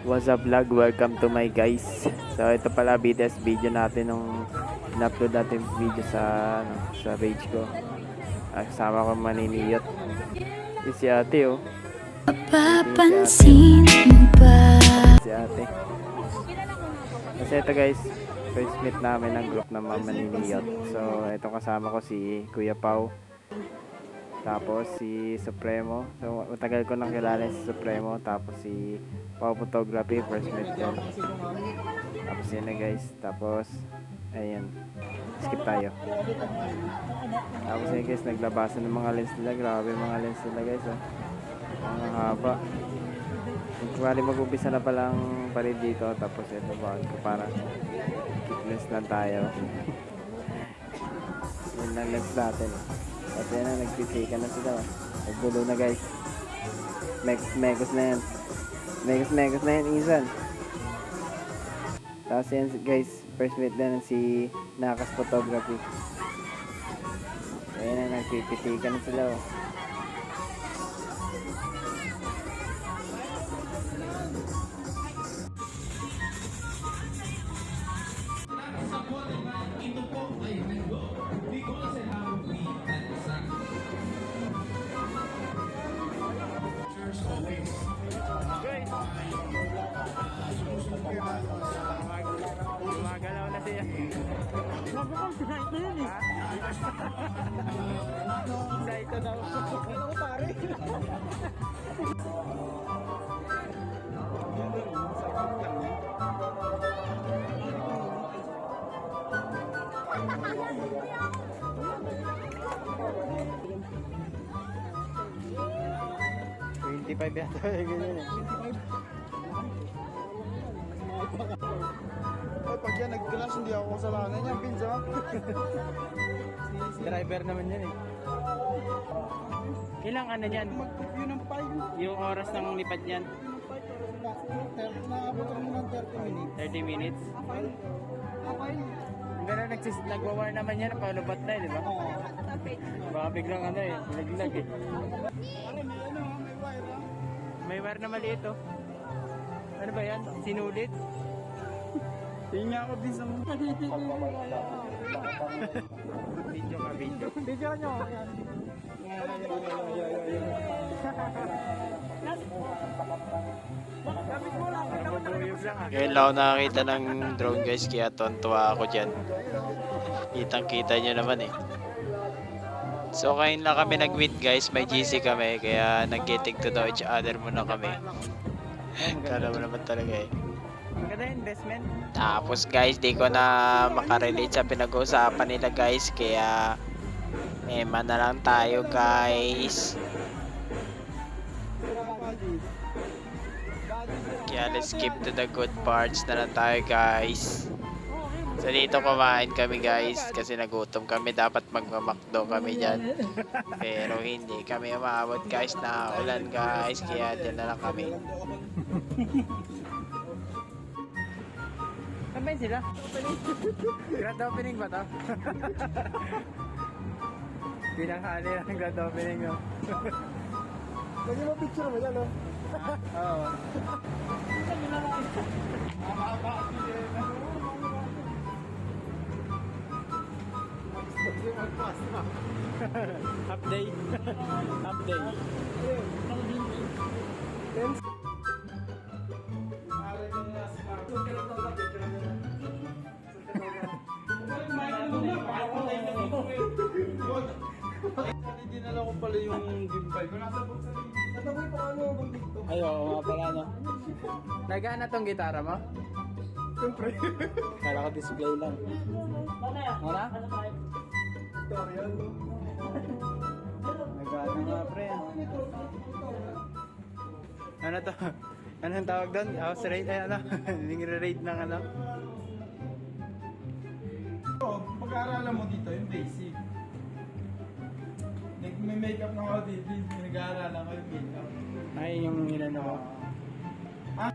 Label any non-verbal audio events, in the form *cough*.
What's up vlog? Welcome to my guys. So ito pala BTS video natin nung in-upload natin video sa ano, sa page ko. Ah, kasama ko maniniyot. Yung si ate oh. Papansin mo ba? Si ate. Kasi ito guys, first meet namin ng group ng mga maniniyot. So ito kasama ko si Kuya Pau. Tapos si Supremo. So matagal ko nang kilala si Supremo. Tapos si Pau Photography, first meet ko. Tapos yun na guys. Tapos, ayun. Skip tayo. Tapos yun guys, naglabasan ng mga lens nila. Grabe mga lens nila guys. Oh. Ang haba. Kumari mag-umpisa na palang parid dito. Tapos ito ba, para keep lens lang tayo. *laughs* yun lang lens natin. At yan na, nagpipika na sila. Naggulo na guys. Meg megos na yan. Megos megos na yan, Isan. Tapos yan guys, first meet na si Nakas Photography. Ayan na, nagpipitikan na sila oh. Mabukang tonight na yun eh. Excited daw. Kailan ko pare? Twenty-five yata. Ganyan eh. Yan nag-clash, hindi ako kasalanan yan, Vince, ha? Driver naman yan eh. Ilang ano yan? Mag-review ng file. Yung oras ng lipad yan? Naabot mo ng 30 minutes. 30 minutes? Ah, file? Pero nagsis nagwa-war naman yan, palubat na eh, di ba? Oo. Baka biglang ano eh, naglag eh. Ano, may ano? May wire, ha? May war na maliit oh. Ano ba yan? Sinulit? Tingin ako din sa mga. Video ka, video. Video nyo. Ngayon lang ako nakakita ng drone guys, kaya tontuwa ako dyan. Kitang kita nyo naman eh. So kain lang kami nag-meet guys, may GC kami, kaya nag-getting to know each other muna kami. *laughs* Kala mo naman talaga eh. Ganda investment. Tapos guys, di ko na makarelate sa pinag-uusapan nila guys, kaya ema na lang tayo guys. Kaya let's skip to the good parts na lang tayo guys. So dito kumain kami guys kasi nagutom kami dapat magmamakdo kami dyan. Pero hindi kami umabot guys na ulan guys kaya dyan na lang kami. Saan ba yun sila? Grand opening ba to? *laughs* Pinanghali ng grand opening no? Pwede mo picture mo yan, ha? Oo. Half day. Half pala yung gimbal ko. Nasa bulsa ni... Nataboy pa ano bang dito? Ay, oo nga pala no. Nagana tong gitara mo? Siyempre. Kala ko display lang. Ano? Tutorial. Nagana nga pre. Ano to? Anong tawag doon? House raid? Ay ano? *laughs* Ningre-raid ng ano? Pag-aaralan mo dito, yung basic. Like, may makeup na ako dito, may nag-aaralan ko yung makeup. Ay, yung inano mo. Ah,